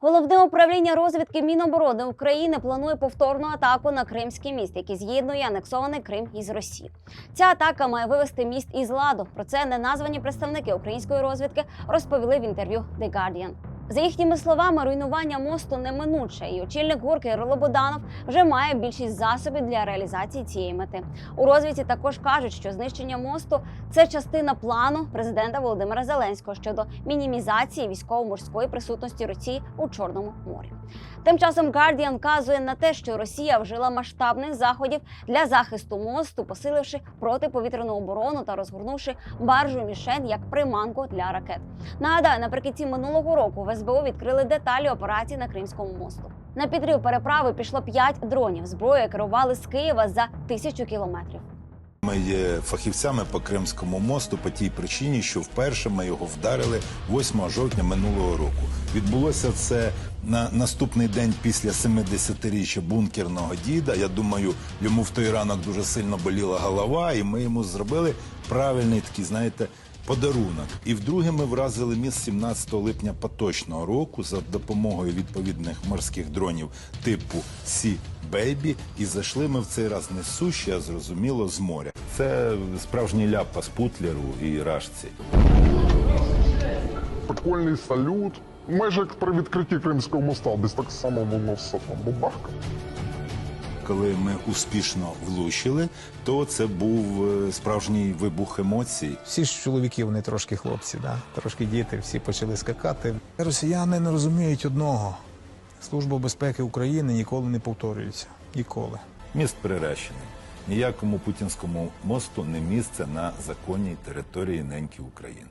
Головне управління розвідки Міноборони України планує повторну атаку на Кримський міст, який з'єднує анексований Крим із Росією. Ця атака має вивести міст із ладу. Про це неназвані представники української розвідки розповіли в інтерв'ю The Guardian. За їхніми словами, руйнування мосту неминуче, і очільник ГУР Кирило Боданов вже має більшість засобів для реалізації цієї мети. У розвідці також кажуть, що знищення мосту це частина плану президента Володимира Зеленського щодо мінімізації військово-морської присутності Росії у Чорному морі. Тим часом Guardian вказує на те, що Росія вжила масштабних заходів для захисту мосту, посиливши протиповітряну оборону та розгорнувши баржу мішень як приманку для ракет. Нагадаю, наприкінці минулого року СБУ відкрили деталі операції на Кримському мосту. На підрив переправи пішло 5 дронів. Зброю керували з Києва за тисячу кілометрів. Ми є фахівцями по Кримському мосту по тій причині, що вперше ми його вдарили 8 жовтня минулого року. Відбулося це на наступний день після 70-річчя бункерного діда. Я думаю, йому в той ранок дуже сильно боліла голова, і ми йому зробили правильний такий, знаєте. Подарунок. І вдруге ми вразили міст 17 липня поточного року за допомогою відповідних морських дронів типу Сі Бейбі. І зайшли ми в цей раз не з суші, а зрозуміло з моря. Це справжній ляпас Путлеру і Рашці. Прикольний салют. Майже як при відкритті Кримського моста, десь так само воно все там бабахка. Коли ми успішно влучили, то це був е, справжній вибух емоцій. Всі ж чоловіки, вони трошки хлопці, да? трошки діти, всі почали скакати. Росіяни не розуміють одного. Служба безпеки України ніколи не повторюється. Ніколи. Міст приречений. Ніякому путінському мосту не місце на законній території неньки України.